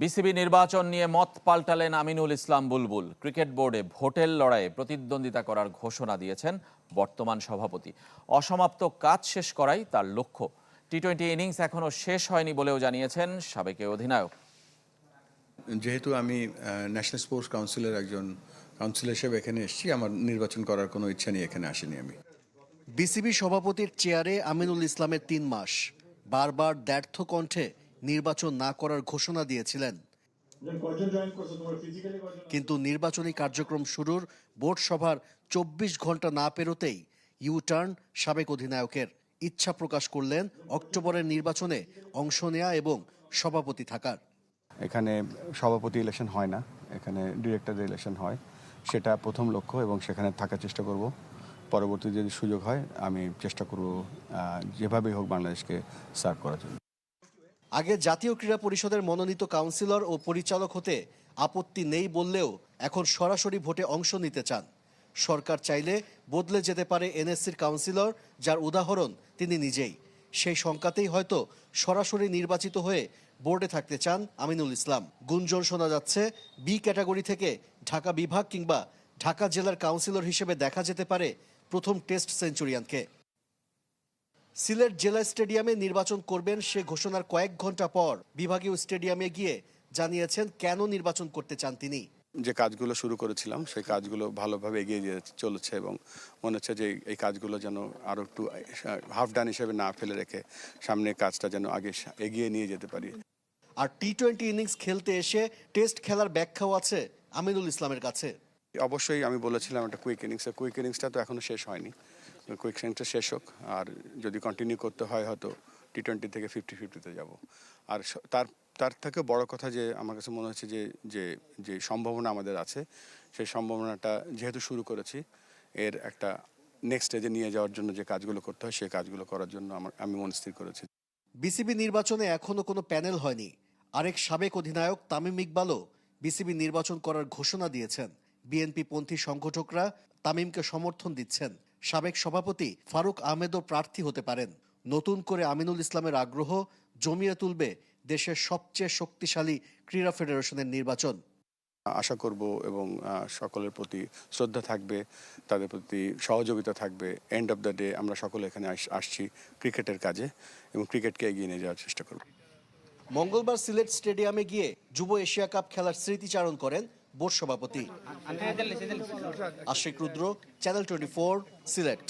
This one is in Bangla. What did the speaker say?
বিসিবি নির্বাচন নিয়ে মত পাল্টালেন আমিনুল ইসলাম বুলবুল। ক্রিকেট বোর্ডে ভোটের লড়াইয়ে প্রতিদ্বন্দ্বিতা করার ঘোষণা দিয়েছেন বর্তমান সভাপতি। অসমাপ্ত কাজ শেষ করাই তার লক্ষ্য। টি টোয়েন্টি ইনিংস এখনও শেষ হয়নি বলেও জানিয়েছেন সাবেক অধিনায়ক। যেহেতু আমি ন্যাশনাল স্পোর্টস কাউন্সিলের একজন কাউন্সিলর হিসেবে এখানে এসেছি আমার নির্বাচন করার কোনো ইচ্ছা নেই এখানে আসিনি আমি। বিসিবি সভাপতির চেয়ারে আমিনুল ইসলামের তিন মাস। বারবার দ্ব্যর্থ কণ্ঠে নির্বাচন না করার ঘোষণা দিয়েছিলেন। কিন্তু নির্বাচনী কার্যক্রম শুরুর বোর্ড সভার চব্বিশ ঘণ্টা না পেরোতেই ইউ টার্ন সাবেক অধিনায়কের ইচ্ছা প্রকাশ করলেন অক্টোবরের নির্বাচনে অংশ নেয়া এবং সভাপতি থাকার। এখানে সভাপতি ইলেকশন হয় না এখানে ডিরেক্টর ইলেকশন হয়। সেটা প্রথম লক্ষ্য এবং সেখানে থাকার চেষ্টা করব। পরবর্তী যদি সুযোগ হয় আমি চেষ্টা করব যেভাবেই হোক বাংলাদেশকে সার্ভ করার জন্য। আগে জাতীয় ক্রীড়া পরিষদের মনোনীত কাউন্সিলর ও পরিচালক হতে আপত্তি নেই বললেও এখন সরাসরি ভোটে অংশ নিতে চান। সরকার চাইলে বদলে যেতে পারে এনএসসির কাউন্সিলর, যার উদাহরণ তিনি নিজেই। সেই সংখ্যাতেই হয়তো সরাসরি নির্বাচিত হয়ে বোর্ডে থাকতে চান আমিনুল ইসলাম। গুঞ্জন শোনা যাচ্ছে, বি ক্যাটাগরি থেকে ঢাকা বিভাগ কিংবা ঢাকা জেলার কাউন্সিলর হিসেবে দেখা যেতে পারে প্রথম টেস্ট সেঞ্চুরিয়ানকে। সিলেট জেলা স্টেডিয়ামে নির্বাচন করবেন সে ঘোষণার কয়েক ঘণ্টা পর বিভাগীয় স্টেডিয়ামে গিয়ে জানিয়েছেন কেন নির্বাচন করতে চান তিনি। যে কাজগুলো শুরু করেছিলাম সেই কাজগুলো ভালোভাবে এগিয়ে চলেছে এবং মনে হচ্ছে যে এই কাজগুলো যেন আরও একটু হাফ ডান হিসেবে না ফেলে রেখে সামনে কাজটা যেন আগে এগিয়ে নিয়ে যেতে পারি। আর টি টোয়েন্টি ইনিংস খেলতে এসে টেস্ট খেলার ব্যাখ্যাও আছে আমিনুল ইসলামের কাছে। অবশ্যই আমি বলেছিলাম একটা কুইক ইনিংস কুইক ইনিংসটা তো এখনও শেষ হয়নি। কুইক ইনিংসটা শেষ হোক, আর যদি কন্টিনিউ করতে হয় হয়তো টি টোয়েন্টি থেকে ফিফটি ফিফটিতে যাব। আর তার তার থেকে বড় কথা যে আমার কাছে মনে হচ্ছে যে যে যে সম্ভাবনা আমাদের আছে, সেই সম্ভাবনাটা যেহেতু শুরু করেছি, এর একটা নেক্সট স্টেজে নিয়ে যাওয়ার জন্য যে কাজগুলো করতে হয়, সেই কাজগুলো করার জন্য আমার, আমি মন স্থির করেছি। বিসিবি নির্বাচনে এখনও কোনো প্যানেল হয়নি। আরেক সাবেক অধিনায়ক তামিম ইকবালও বিসিবি নির্বাচন করার ঘোষণা দিয়েছেন। বিএনপি পন্থী সংগঠকরা তামিমকে সমর্থন দিচ্ছেন। সাবেক সভাপতি ফারুক আহমেদও প্রার্থী হতে পারেন। নতুন করে আমিনুল ইসলামের আগ্রহ জমিয়ে তুলবে দেশের সবচেয়ে শক্তিশালী ক্রীড়া ফেডারেশনের নির্বাচন। আশা করব এবং সকলের প্রতি শ্রদ্ধা থাকবে তাদের প্রতি সহযোগিতা থাকবে। এন্ড অফ দ্য ডে আমরা সকলে এখানে আস- আসছি ক্রিকেটের কাজে এবং ক্রিকেটকে এগিয়ে নিয়ে যাওয়ার চেষ্টা করব। মঙ্গলবার সিলেট স্টেডিয়ামে গিয়ে যুব এশিয়া কাপ খেলার স্মৃতিচারণ করেন বোর্ড সভাপতি। Ashik Rudra channel twenty Sylhet